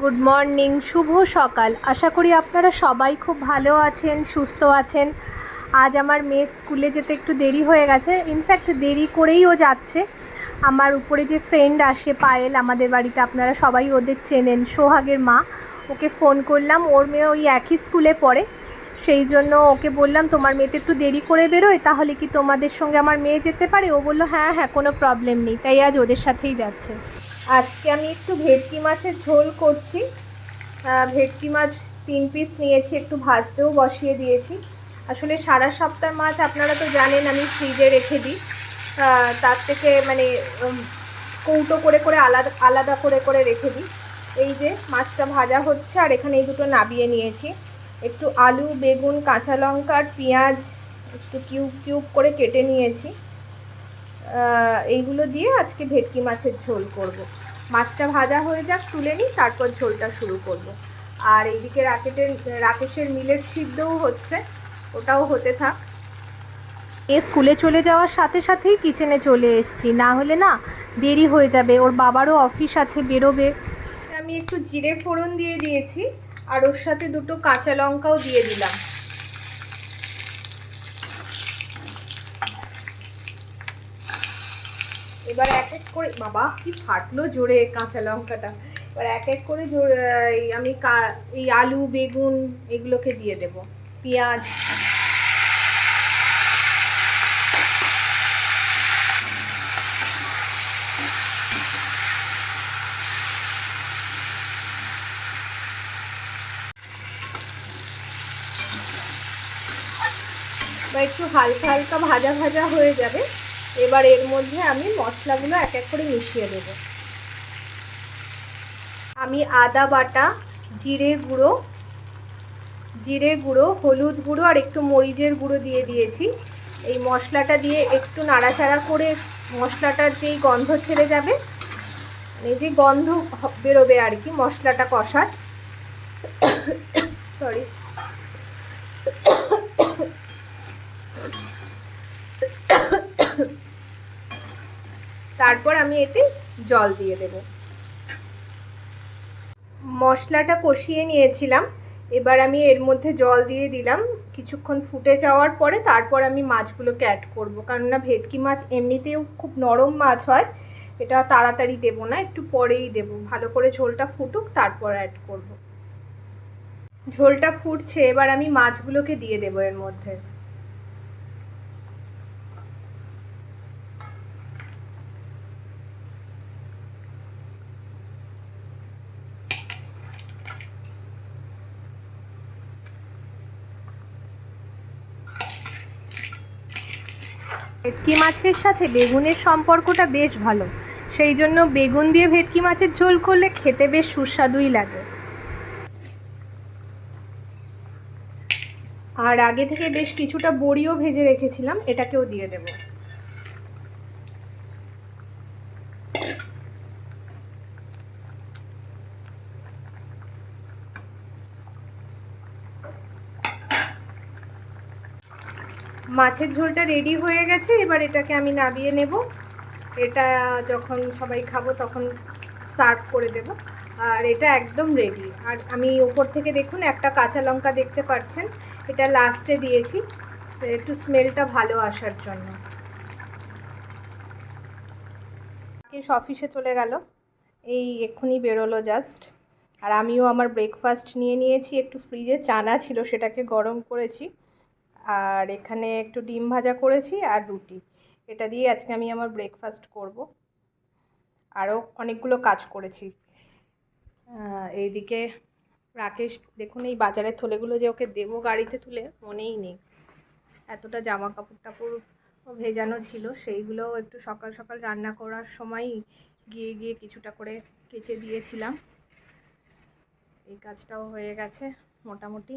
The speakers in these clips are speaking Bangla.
গুড মর্নিং শুভ সকাল। আশা করি আপনারা সবাই খুব ভালো আছেন, সুস্থ আছেন। আজ আমার মেয়ে স্কুলে যেতে একটু দেরি হয়ে গেছে। ইনফ্যাক্ট দেরি করেই ও যাচ্ছে। আমার উপরে যে ফ্রেন্ড আসে, পায়েল, আমাদের বাড়িতে আপনারা সবাই ওদের চেনেন, সোহাগের মা। ওকে ফোন করলাম। ওর মেয়ে ওই একই স্কুলে পড়ে। সেই জন্য ওকে বললাম, তোমার মেয়ে তো একটু দেরি করে বেরোয়, তাহলে কি তোমাদের সঙ্গে আমার মেয়ে যেতে পারে? ও বলল হ্যাঁ হ্যাঁ কোনো প্রবলেম নেই। তাই আজ ওদের সাথেই যাচ্ছে। আজকে আমি একটু ভেটকি মাছের ঝোল করছি। ভেটকি মাছ তিন পিস নিয়েছি, একটু ভাজতেও বসিয়ে দিয়েছি। আসলে সারা সপ্তাহ মাছ আপনারা তো জানেন, আমি ফ্রিজে রেখে দিই। তার থেকে মানে কৌটো করে করে আলাদা আলাদা করে করে রেখে দিই। এই যে, মাছটা ভাজা হচ্ছে, আর এখানে এই দুটো নাবিয়ে নিয়েছি। একটু আলু বেগুন কাঁচা লঙ্কা আর পেঁয়াজ একটু কিউব কিউব করে কেটে নিয়েছি। এইগুলো দিয়ে আজকে ভেটকি মাছের ঝোল করব। মাছটা ভাজা হয়ে যাক তুলে নিই তারপর ঝোলটা শুরু করব। আর এইদিকে রাকেটের রাকেশের মিলের সিদ্ধও হচ্ছে ওটাও হতে থাক। এ স্কুলে চলে যাওয়ার সাথে সাথেই কিচেনে চলে এসেছি। না হলে না দেরি হয়ে যাবে ওর বাবারও অফিস আছে বেরোবে। আমি একটু জিরে ফোড়ন দিয়ে দিয়েছি। আর ওর সাথে দুটো কাঁচা লঙ্কাও দিয়ে দিলাম। এবার এক এক করে, বাবা, কি ফাটলো জোরে কাঁচা লঙ্কাটা। এবার এক এক করে জোরে আমি এই আলু, বেগুন এগুলোকে দিয়ে দেব। পেঁয়াজ বা একটু হালকা হালকা ভাজা ভাজা হয়ে যাবে। এবার এর মধ্যে আমি মশলাগুলো এক এক করে মিশিয়ে দেব। আমি আদা বাটা, জিরে গুঁড়ো জিরে গুঁড়ো, হলুদ গুঁড়ো আর একটু মরিচের গুঁড়ো দিয়ে দিয়েছি। এই মশলাটা দিয়ে একটু নাড়াচাড়া করে মশলাটার যেই গন্ধ ছেড়ে যাবে, এই যে গন্ধ বেরোবে আর কি, মশলাটা কষার। সরি তারপর আমি এতে জল দিয়ে দেব। মশলাটা কষিয়ে নিয়েছিলাম। এবার আমি এর মধ্যে জল দিয়ে দিলাম। কিছুক্ষণ ফুটে যাওয়ার পরে তারপর আমি মাছগুলোকে অ্যাড করব। কেননা ভেটকি মাছ এমনিতেও খুব নরম মাছ হয়। এটা তাড়াতাড়ি দেব না, একটু পরেই দেব। ভালো করে ঝোলটা ফুটুক, তারপর অ্যাড করব। ঝোলটা ফুটছে, এবার আমি মাছগুলোকে দিয়ে দেবো এর মধ্যে। ভেটকি মাছের সাথে বেগুনের সম্পর্কটা বেশ ভালো। সেই জন্য বেগুন দিয়ে ভেটকি মাছের ঝোল করলে খেতে বেশ সুস্বাদুই লাগে। আর আগে থেকে বেশ কিছুটা বড়িও ভেজে রেখেছিলাম, এটাকেও দিয়ে দেব। মাছের ঝোলটা রেডি হয়ে গেছে, এবার এটাকে আমি নাবিয়ে নেব। এটা যখন সবাই খাব তখন সার্ভ করে দেব। আর এটা একদম রেডি আর আমি ওপর থেকে দেখুন, একটা কাঁচা লঙ্কা দেখতে পাচ্ছেন, এটা লাস্টে দিয়েছি। একটু স্মেলটা ভালো আসার জন্য। অফিসে চলে গেল। এই এক্ষুনি বেরোলো জাস্ট আর আমিও আমার ব্রেকফাস্ট নিয়ে নিয়েছি, একটু ফ্রিজে চানা ছিল, সেটাকে গরম করেছি। আর এখানে একটু ডিম ভাজা করেছি আর রুটি। এটা দিয়ে আজকে আমি আমার ব্রেকফাস্ট করব। আরও অনেকগুলো কাজ করেছি। এইদিকে রাকেশ, দেখুন এই বাজারের থলেগুলো যে ওকে দেবো গাড়িতে তুলে, মনেই নেই। এতটা জামা কাপড় টাপড় ভেজানো ছিল, সেইগুলো একটু সকাল সকাল রান্না করার সময়ই গিয়ে গিয়ে কিছুটা করে কেচে দিয়েছিলাম। এই কাজটাও হয়ে গেছে মোটামুটি।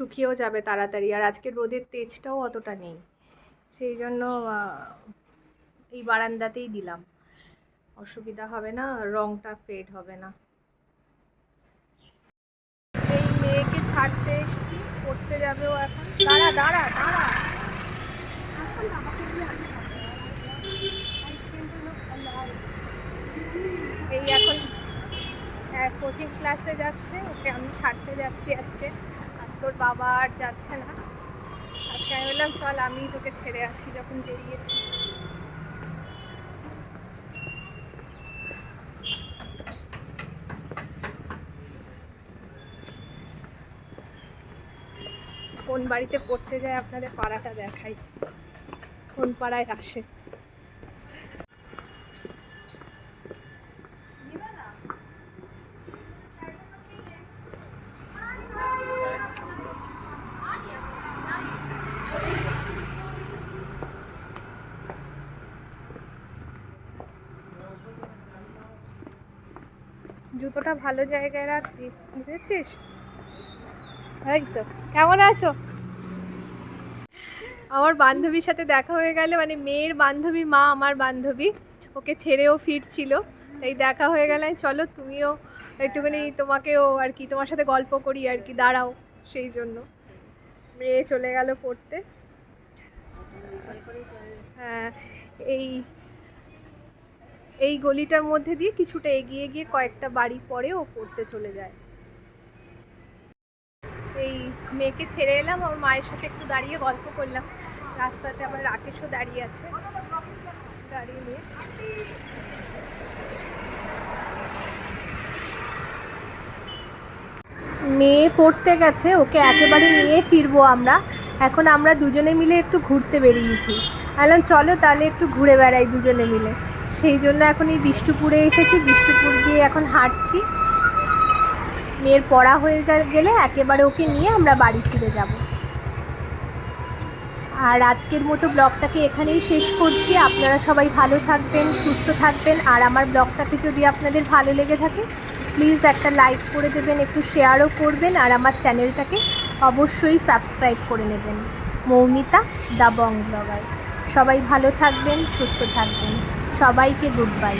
শুকিয়েও যাবে তাড়াতাড়ি, আর আজকে রোদের তেজটাও অতটা নেই। সেই জন্য এই বারান্দাতেই দিলাম। অসুবিধা হবে না, রংটা ফেড হবে না। এই মেয়েকে ছাড়তে এসছি, পড়তে যাবে ও এখন। দাঁড়া দাঁড়া দাঁড়া। এই এখন হ্যাঁ কোচিং ক্লাসে যাচ্ছে, ওকে আমি ছাড়তে যাচ্ছি আজকে। ওর বাবা আর যাচ্ছে না। আজকে আমি বললাম, চল আমি তোকে ছেড়ে আসি যখন বেরিয়েছি। কোন বাড়িতে পড়তে যায় আপনাদের পাড়াটা দেখাই। কোন পাড়ায় আসে? জুতোটা ভালো জায়গায় রাখবি বুঝেছিস এই তো কেমন আছো? আমার বান্ধবীর সাথে দেখা হয়ে গেল মানে মেয়ের বান্ধবীর মা আমার বান্ধবী, ওকে ছেড়েও ফিরছিল। তাই দেখা হয়ে গেলে, চলো তুমিও একটুখানি তোমাকেও আর কি, তোমার সাথে গল্প করি আর কি, দাঁড়াও সেই জন্য। মেয়ে চলে গেল পড়তে। হ্যাঁ এই এই গলিটার মধ্যে দিয়ে কিছুটা এগিয়ে গিয়ে কয়েকটা বাড়ি পরে ও পড়তে চলে যায়। এই মেয়েকে ছেড়ে এলাম, আমার মায়ের সাথে একটু দাঁড়িয়ে গল্প করলাম। রাস্তাতে আমার রাকেশও দাঁড়িয়ে আছে। দাঁড়িয়ে নিয়ে। মেয়ে পড়তে গেছে, ওকে একেবারে নিয়ে ফিরবো আমরা। এখন আমরা দুজনে মিলে একটু ঘুরতে বেরিয়েছি। বললাম চলো তাহলে একটু ঘুরে বেড়াই দুজনে মিলে। সেই জন্য এখন এই বিষ্ণুপুরে এসেছি। বিষ্ণুপুর দিয়ে এখন হাঁটছি। মেয়ের পড়া হয়ে গেলে একেবারে ওকে নিয়ে আমরা বাড়ি ফিরে যাব। আর আজকের মতো ব্লগটাকে এখানেই শেষ করছি। আপনারা সবাই ভালো থাকবেন, সুস্থ থাকবেন। আর আমার ব্লগটাকে যদি আপনাদের ভালো লেগে থাকে, প্লিজ একটা লাইক করে দেবেন, একটু শেয়ারও করবেন। আর আমার চ্যানেলটাকে অবশ্যই সাবস্ক্রাইব করে নেবেন। Moumita, the Bong blogger. সবাই ভালো থাকবেন, সুস্থ থাকবেন। সবাইকে গুড বাই